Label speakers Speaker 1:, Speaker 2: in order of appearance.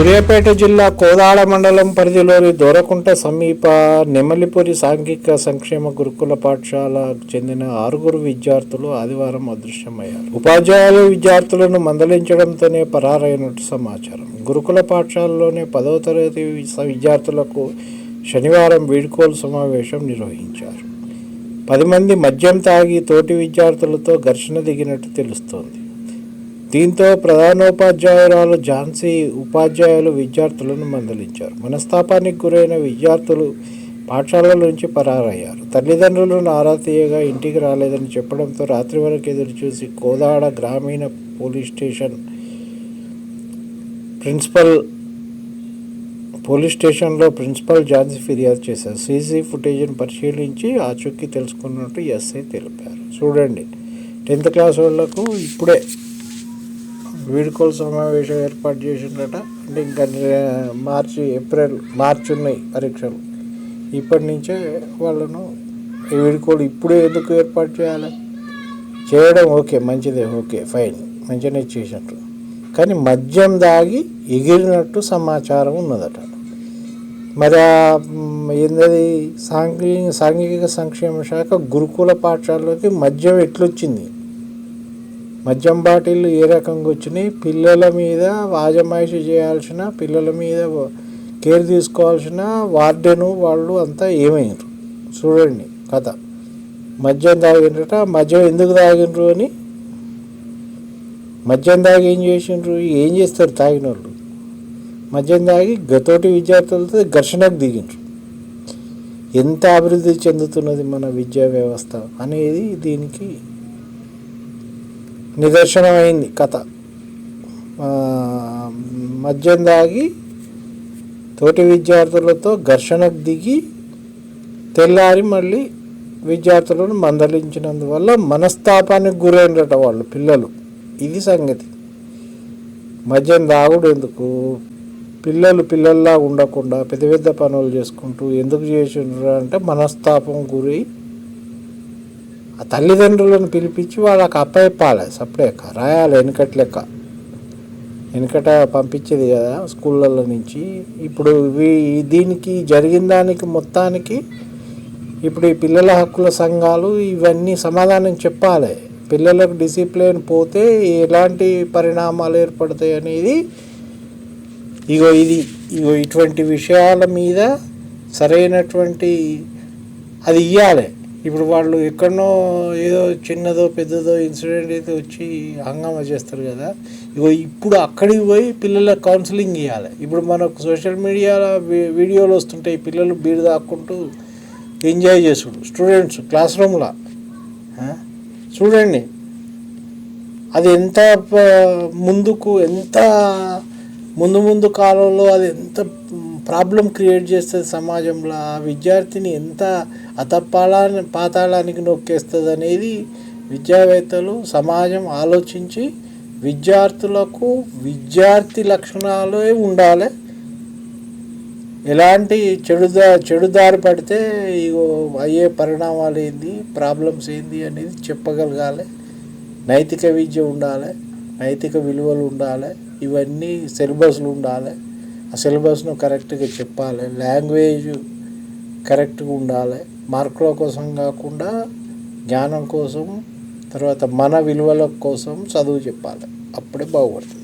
Speaker 1: సూర్యాపేట జిల్లా కోదాడ మండలం పరిధిలోని దొరకుంట సమీప నెమలిపురి సాంఘిక సంక్షేమ గురుకుల పాఠశాలకు చెందిన ఆరుగురు విద్యార్థులు ఆదివారం అదృశ్యమయ్యారు. ఉపాధ్యాయులు విద్యార్థులను మందలించడంతోనే పరారైనట్టు సమాచారం. గురుకుల పాఠశాలలోని పదవ తరగతి విద్యార్థులకు శనివారం వీడ్కోలు సమావేశం నిర్వహించారు. పది మంది మద్యం తాగి తోటి విద్యార్థులతో ఘర్షణ దిగినట్టు తెలుస్తోంది. దీంతో ప్రధానోపాధ్యాయురాలు ఝాన్సీ ఉపాధ్యాయులు విద్యార్థులను మందలించారు. మనస్తాపానికి గురైన విద్యార్థులు పాఠశాల నుంచి పరారయ్యారు. తల్లిదండ్రులను ఆరా తీయగా ఇంటికి రాలేదని చెప్పడంతో రాత్రి వరకు ఎదురుచూసి కోదాడ గ్రామీణ పోలీస్ స్టేషన్ ప్రిన్సిపల్ పోలీస్ స్టేషన్లో ప్రిన్సిపల్ ఝాన్సీ ఫిర్యాదు చేశారు. సీసీ ఫుటేజ్ను పరిశీలించి ఆచూకీ తెలుసుకున్నట్టు ఎస్ఐ తెలిపారు. చూడండి టెన్త్ క్లాస్ వాళ్ళకు ఇప్పుడే వీడుకోలు సమావేశం ఏర్పాటు చేసిండట అంటే ఇంకా మార్చి ఏప్రిల్ మార్చి ఉన్నాయి పరీక్షలు. ఇప్పటి నుంచే వాళ్ళను వీడుకోలు ఇప్పుడే ఎందుకు ఏర్పాటు చేయాలి? చేయడం ఓకే మంచిదే ఓకే ఫైన్ మంచిగానే చేసినట్టు. కానీ మద్యం దాగి ఎగిరినట్టు సమాచారం ఉన్నదట. మరి ఏంది ఏందది? సాంఘిక సాంఘిక సంక్షేమ శాఖ గురుకుల పాఠశాలలోకి మద్యం ఎట్లొచ్చింది? మద్యం బాటిల్ ఏ రకంగా వచ్చినాయి? పిల్లల మీద వాజమాయిషి చేయాల్సిన పిల్లల మీద కేర్ తీసుకోవాల్సిన వార్డెను వాళ్ళు అంతా ఏమైనారు చూడండి కథ. మద్యం తాగిండ్రట. మద్యం ఎందుకు తాగిండ్రు అని? మద్యం తాగి ఏం చేసిండ్రు? ఏం చేస్తారు తాగిన వాళ్ళు మద్యం తాగి గతోటి విద్యార్థులతో ఘర్షణకు దిగిండ్రు. ఎంత అభివృద్ధి చెందుతున్నది మన విద్యా వ్యవస్థ అనేది దీనికి నిదర్శనమైంది కథ. మద్యం దాగి తోటి విద్యార్థులతో ఘర్షణకు దిగి తెల్లారి మళ్ళీ విద్యార్థులను మందలించినందువల్ల మనస్తాపానికి గురైనట వాళ్ళు పిల్లలు. ఇది సంగతి. మద్యం తాగుడు ఎందుకు పిల్లలు పిల్లల్లా ఉండకుండా పెద్ద పెద్ద పనులు చేసుకుంటూ ఎందుకు చేసిండ్రు అంటే మనస్తాపం గురై ఆ తల్లిదండ్రులను పిలిపించి వాళ్ళకి అప్పయప్పాలి సపరేక రాయాలి వెనుకటి లెక్క. వెనుకట పంపించేది కదా స్కూళ్ళల్లో నుంచి. ఇప్పుడు ఇవి దీనికి జరిగిన దానికి మొత్తానికి ఇప్పుడు ఈ పిల్లల హక్కుల సంఘాలు ఇవన్నీ సమాధానం చెప్పాలి. పిల్లలకు డిసిప్లిన్ పోతే ఎలాంటి పరిణామాలు ఏర్పడతాయి అనేది ఇగో ఇది ఇగో ఇటువంటి విషయాల మీద సరైనటువంటి అది ఇవ్వాలి ఇప్పుడు వాళ్ళు ఎక్కడనో ఏదో చిన్నదో పెద్దదో ఇన్సిడెంట్ అయితే వచ్చి హంగామా చేస్తారు కదా. ఇగో ఇప్పుడు అక్కడికి పోయి పిల్లల కౌన్సిలింగ్ ఇవ్వాలి ఇప్పుడు మనకు సోషల్ మీడియాలో వీ- వీడియోలు వస్తుంటాయి పిల్లలు బీడు దాక్కుంటూ ఎంజాయ్ చేసుడు. స్టూడెంట్స్ క్లాస్ రూమ్లో. చూడండి. అది ఎంత ముందుకు ఎంత ముందు ముందు కాలంలో అది ఎంత ప్రాబ్లం క్రియేట్ చేస్తుంది సమాజంలో ఆ విద్యార్థిని ఎంత అతపాళాన్ని పాతాళానికి నొక్కేస్తుంది అనేది విద్యావేత్తలు సమాజం ఆలోచించి విద్యార్థులకు విద్యార్థి లక్షణాలే ఉండాలి. ఎలాంటి చెడుదా చెడుదారి పడితే ఇగో అయ్యే పరిణామాలు ఏంది ప్రాబ్లమ్స్ ఏంది అనేది చెప్పగలగాలి. నైతిక విద్య ఉండాలి నైతిక విలువలు ఉండాలి ఇవన్నీ సిలబస్లు ఉండాలి. ఆ సిలబస్ను కరెక్ట్గా చెప్పాలి. లాంగ్వేజ్ కరెక్ట్గా ఉండాలి. మార్కుల కోసం కాకుండా జ్ఞానం కోసం తర్వాత మన విలువల కోసం చదువు చెప్పాలి. అప్పుడే బాగుపడుతుంది.